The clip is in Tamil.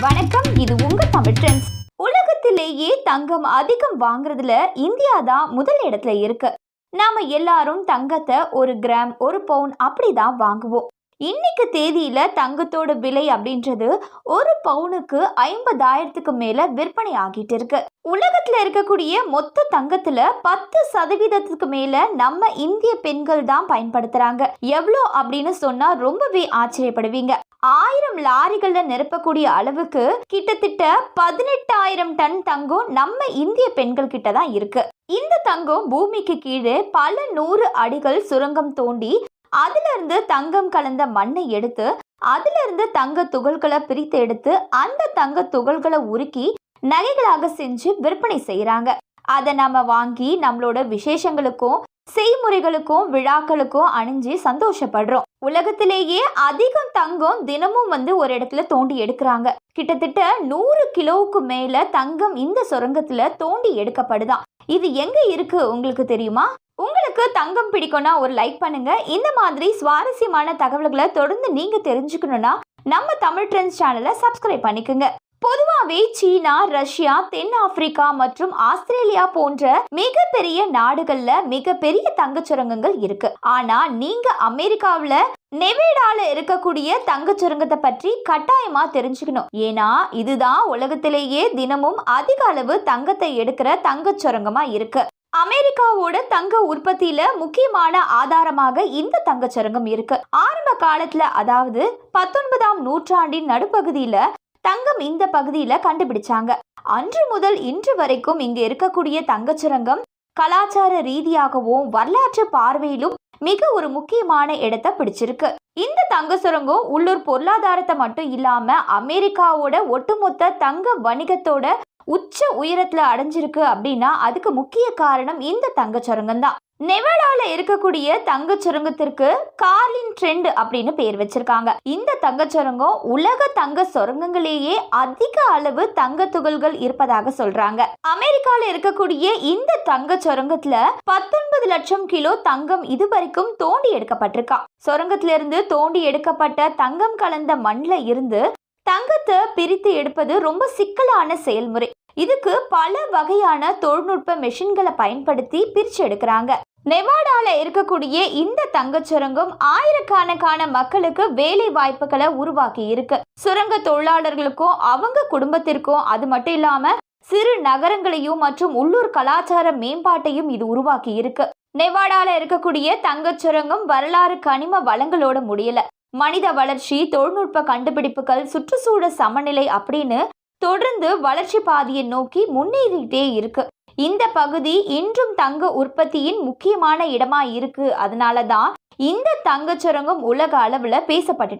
வணக்கம் இது உங்க தமிழ் ட்ரெண்ட்ஸ். உலகத்திலேயே தங்கம் அதிகம் வாங்குறதுல இந்தியா தான் முதல் இடத்துல இருக்கு. நாம எல்லாரும் தங்கத்தை ஒரு கிராம் ஒரு பவுன் அப்படிதான் வாங்குவோம். இன்னைக்கு தேதியில் தங்கத்தோட விலை அப்படின்றது ஒரு பவுனுக்கு ஐம்பதாயிரத்துக்கு மேலே விற்பனை ஆகிட்டு இருக்கு. உலகத்துல இருக்கக்கூடிய மொத்த தங்கத்தில் பத்து சதவீதத்துக்கு மேலே நம்ம இந்திய பெண்கள் தான் பயன்படுத்துறாங்க. எவ்வளோ அப்படின்னு சொன்னால் ரொம்பவே ஆச்சரியப்படுவீங்க. ஆயிரம் லாரிகள்ல நிரப்பக்கூடிய அளவுக்கு கிட்டத்தட்ட பதினெட்டாயிரம் டன் தங்கம் நம்ம இந்திய பெண்கள் கிட்ட தான் இருக்கு. இந்த தங்கம் பூமிக்கு கீழே பல நூறு அடிகள் சுரங்கம் தோண்டி அதிலிருந்து தங்கம் கலந்த மண்ணை எடுத்து அதுல இருந்து தங்க துகள்களை பிரித்து எடுத்து அந்த தங்க துகள்களை உருக்கி நகைகளாக செஞ்சு விற்பனை செய்கிறாங்க அதை நம்ம வாங்கி நம்மளோட விசேஷங்களுக்கும் செய்முறைகளுக்கும் விழாக்களுக்கும் அணிஞ்சு சந்தோஷப்படுறோம். உலகத்திலேயே அதிகம் தங்கம் தினமும் வந்து ஒரு இடத்துல தோண்டி எடுக்கிறாங்க. கிட்டத்தட்ட நூறு கிலோவுக்கு மேல தங்கம் இந்த சுரங்கத்துல தோண்டி எடுக்கப்படுதாம் இது எங்க இருக்கு உங்களுக்கு தெரியுமா? உங்களுக்கு தங்கம் பிடிக்கும்னா ஒரு லைக் பண்ணுங்க. இந்த மாதிரி சுவாரஸ்யமான தகவல்களை தொடர்ந்து நீங்க தெரிஞ்சுக்கணும்னா நம்ம தமிழ் ட்ரெண்ட்ஸ் சேனலை சப்ஸ்கிரைப் பண்ணிக்கோங்க. பொதுவாகவே சீனா ரஷ்யா தென் ஆப்பிரிக்கா மற்றும் ஆஸ்திரேலியா போன்ற மிகப்பெரிய நாடுகள்ல மிகப்பெரிய தங்கச் சுரங்கங்கள் இருக்கு. ஆனா நீங்க அமெரிக்காவில நெவேடால இருக்கக்கூடிய தங்கச் சுரங்கத்தை பற்றி கட்டாயமா தெரிஞ்சுக்கணும். ஏன்னா இதுதான் உலகத்திலேயே தினமும் அதிக அளவு தங்கத்தை எடுக்கிற தங்கச் சுரங்கமா இருக்கு. அமெரிக்காவோட தங்க உற்பத்தியில முக்கியமான ஆதாரமாக இந்த தங்கச் சுரங்கம் இருக்கு. ஆரம்ப காலத்துல அதாவது பத்தொன்பதாம் நூற்றாண்டின் நடுப்பகுதியில தங்கம் இந்த பகுதியில் கண்டுபிடிச்சாங்க. அன்று முதல் இன்று வரைக்கும் இங்கு இருக்கக்கூடிய தங்கச் சுரங்கம் கலாச்சார ரீதியாகவும் வரலாற்று பார்வையிலும் மிக ஒரு முக்கியமான இடத்தை பிடிச்சிருக்கு. இந்த தங்க சுரங்கம் உள்ளூர் பொருளாதாரத்தை மட்டும் இல்லாம அமெரிக்காவோட ஒட்டுமொத்த தங்க வணிகத்தோட உச்ச உயரத்துல அடைஞ்சிருக்கு அப்படின்னா அதுக்கு முக்கிய காரணம் இந்த தங்க சுரங்கம் தான். நெவடால இருக்கக்கூடிய தங்க சுரங்கத்திற்கு கார்லின் ட்ரெண்ட் அப்படின்னு பேர் வச்சிருக்காங்க. இந்த தங்க சுரங்கம் உலக தங்க சுரங்கங்களிலேயே அதிக அளவு தங்க துகள்கள் இருப்பதாக சொல்றாங்க. அமெரிக்கால இருக்கக்கூடிய இந்த தங்க சுரங்கத்துல பத்தொன்பது லட்சம் கிலோ தங்கம் இது வரைக்கும் தோண்டி எடுக்கப்பட்டிருக்கா. சுரங்கத்துல இருந்து தோண்டி எடுக்கப்பட்ட தங்கம் கலந்த மண்ணில் இருந்து தங்கத்தை பிரித்து எடுப்பது ரொம்ப சிக்கலான செயல்முறை. இதுக்கு பல வகையான தொழில்நுட்ப மெஷின்களை பயன்படுத்தி பிரிச்சு எடுக்கிறாங்க. நெவாடால இருக்கக்கூடிய இந்த தங்கச் சுரங்கம் ஆயிரக்கணக்கான மக்களுக்கு வேலை வாய்ப்புகளை உருவாக்கி இருக்கு. சுரங்க தொழிலாளர்களுக்கும் அவங்க குடும்பத்திற்கும் அது மட்டும் இல்லாம சிறு நகரங்களையும் மற்றும் உள்ளூர் கலாச்சார மேம்பாட்டையும் இது உருவாக்கி இருக்கு. நெவாடால இருக்கக்கூடிய தங்கச் சுரங்கம் வரலாறு கனிம வளங்களோட முடியல. மனித வளர்ச்சி தொழில்நுட்ப கண்டுபிடிப்புகள் சுற்றுச்சூழல் சமநிலை அப்படின்னு தொடர்ந்து வளர்ச்சி பாதையை நோக்கி முன்னேறிட்டே இருக்கு. இந்த பகுதி இன்றும் தங்க உற்பத்தியின் முக்கியமான இடமா இருக்கு. அதனால தான் இந்த தங்கச் சுரங்கம் உலக அளவுல பேசப்பட்டு